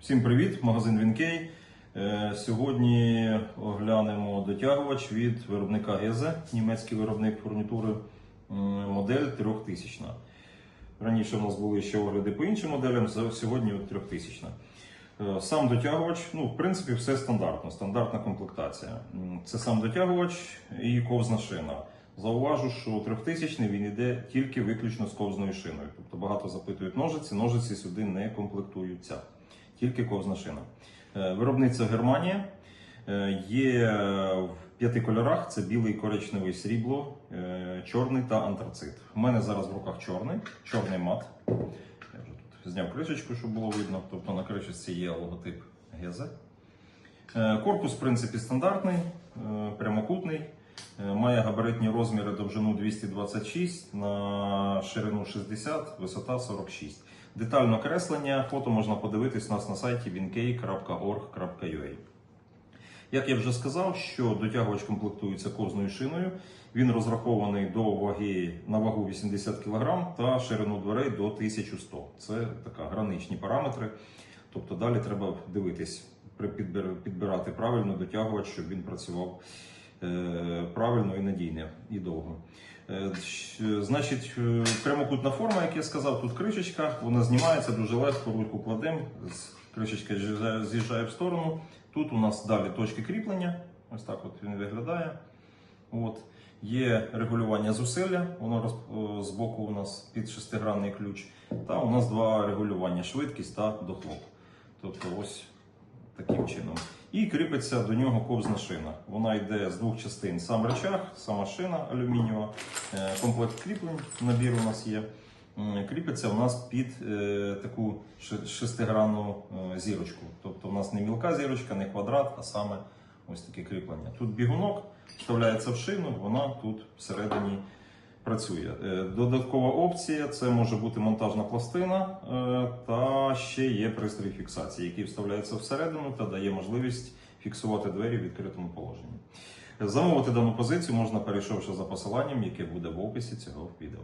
Всім привіт, магазин Вінкей. Е, Сьогодні оглянемо дотягувач від виробника Гезе, німецький виробник фурнітури, модель 3000. Раніше в нас були ще огляди по іншим моделям, сьогодні 3000. Е, Сам дотягувач, ну, в принципі, все стандартно, стандартна комплектація. Це сам дотягувач і ковзна шина. Зауважу, що 3000 він йде тільки виключно з ковзною шиною. Тобто багато запитують ножиці, ножиці сюди не комплектуються, тільки ковзна шина. Е, Виробниця Германія. Е, Є в п'яти кольорах: це білий, коричневий, срібло, е, чорний та антрацит. У мене зараз в руках чорний, чорний мат. Я вже тут зняв кришечку, щоб було видно. Тобто на кришечці є логотип Гезе. Корпус, в принципі, стандартний, прямокутний. Е, Має габаритні розміри довжину 226 на ширину 60, висота 46. Детальне креслення, фото можна подивитись у нас на сайті winkei.org.ua. Як я вже сказав, що дотягувач комплектується ковзною шиною. Він розрахований до ваги на вагу 80 кг та ширину дверей до 1100. Це така граничні параметри. Тобто далі треба дивитись, підбирати правильно дотягувач, щоб він працював правильно і надійно і довго. Е, Значить, е, прямокутна форма, як я сказав, тут кришечка, вона знімається дуже легко, ручку кладемо, кришечка з'їжджає- в сторону. Тут у нас далі точки кріплення, ось так от він виглядає. От. Є регулювання зусилля, воно роз- о, збоку у нас під шестигранний ключ. Та у нас два регулювання швидкість та дохлоп. Тобто ось таким чином. І кріпиться до нього ковзна шина. Вона йде з двох частин: сам речах, сама шина алюмінієва, е, комплект кріплень, набір у нас є. Кріпиться у нас під е, таку шестигранну е, зірочку. Тобто у нас не мілка зірочка, не квадрат, а саме ось таке кріплення. Тут бігунок вставляється в шину, вона тут всередині працює. Е, Додаткова опція це може бути монтажна пластина, е, та ще є пристрій фіксації, який вставляється всередину та дає можливість фіксувати двері в відкритому положенні. Замовити дану позицію можна перейшовши за посиланням, яке буде в описі цього відео.